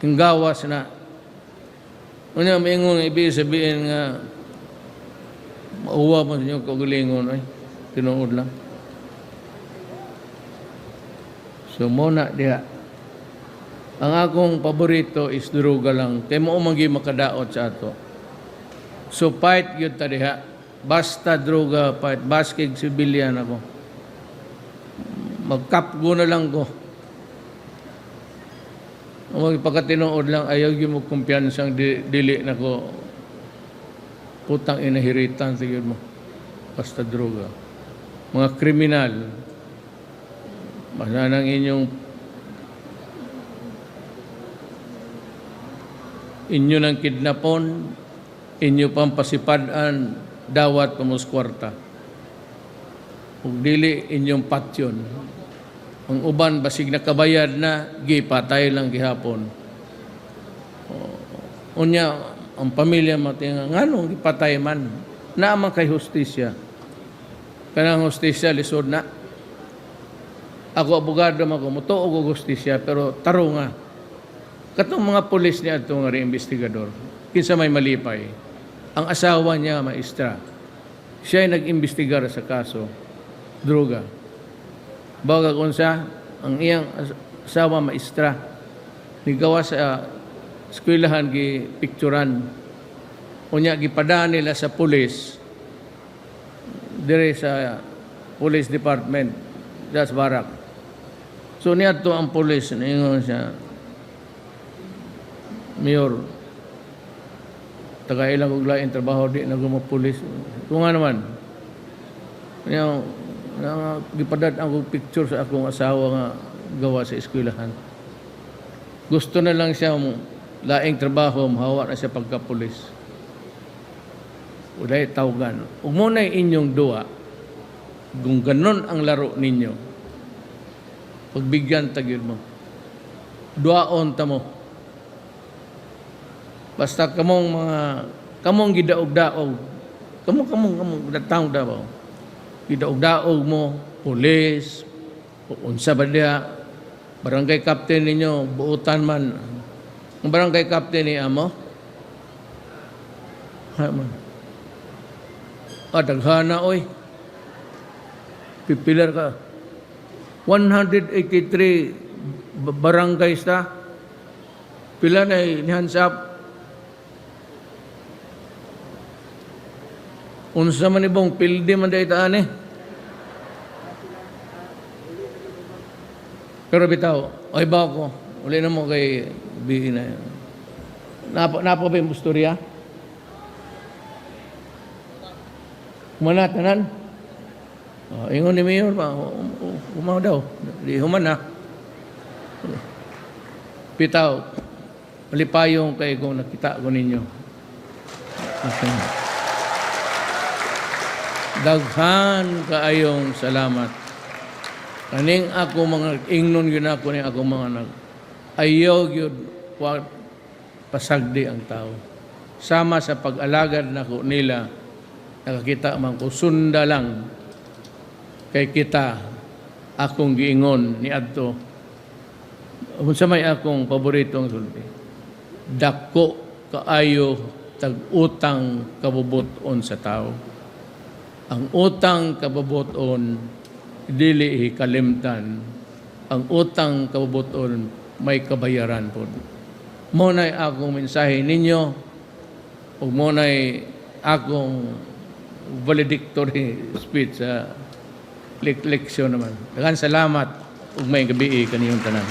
Yung gawas na. Unya, maingon, ibig sabihin nga, mauwa mo sa inyo kagalingon, ay, tinuod lang. So, muna diha. Ang akong paborito is duruga lang. Kaya mo umagi makadaot sa ato. So, fight yun ta diha. Basta droga, fight. Baskig civilian ako. Magkapgo na lang ko. Ang pagkatinood lang, ayaw yung mo kumpiyansang di, dili na ko putang inahiritan siguro mo. Basta droga. Mga kriminal, masanang inyong inyo ng kidnapon, inyo pang pasipadan, dawat pamuskwarta. Ug dili inyong patyon. Ang uban basig nakabayad na, gipatay lang gihapon. Unya, ang pamilya matinga, nganong gipatay man, naman kay hustisya. Kanang hustisya, lisod na. Ako abogado man ko, ko hustisya, pero taro nga. Katong mga pulis niya ito nga investigador, kinsa may malipay, ang asawa niya maestra, siya ay nag-imbestigar sa kaso, droga. Baga kung sa, ang iyang as- asawa maestra, nigawa sa eskwelahan gi picturan. Unya gipadaan nila sa pulis dire sa police department das barak. So niya to ang pulis ningon siya Mayor, taga ilang ug lain trabaho di na gumo pulis. Kung nga naman, niya, na, gipadad ang picture sa akong asawa nga gawa sa eskwelahan. Gusto na lang siya mo laing trabaho, mahawa na siya pagka-pulis. Ulay tawgan. Ug mo inyong duwa, kung ganon ang laro ninyo, pagbigyan tagid mo. Duaon ta mo. Basta kamong mga kamong gidaog-daog. Kamong kamong kamong datang daw. Gidaog-daog mo, pulis, unsa ba diha, barangay captain ninyo, buutan man. Ang barangay captain ni amo. Ah, daghana oy. Pipilar ka. 183 ba- barangays ta. Pila na nihansap. Unsa man ibong pildi man day taan eh. Pero bitaw, ay ba ko? Uli na mo kay bihin na yan. Napa, napa ba yung busturya? Humana, tanan? Oh, ingon ni Mayor pa, um, um, humaw daw. Di human na. Bitaw, malipayong kay kung nakita ko ninyo. Okay. Daghan kaayong salamat. Kaning ako mga ingnon yun ako ni ako mga nag ayaw yun wa pasagdi ang tao. Sama sa pag-alagad na ko nila, nakakita man ko sunda lang kay kita akong giingon ni Adto. Unsa may akong paboritong sulti. Dako kaayo tag utang kabubuton sa tao. Ang utang kabubuton dili hikalimtan. Ang utang kabubuton may kabayaran po. Mo na akong mensahe ninyo mo na akong valedictory speech sa lek- leksyon naman. Daghang salamat ug may gabi kaniyong tanan.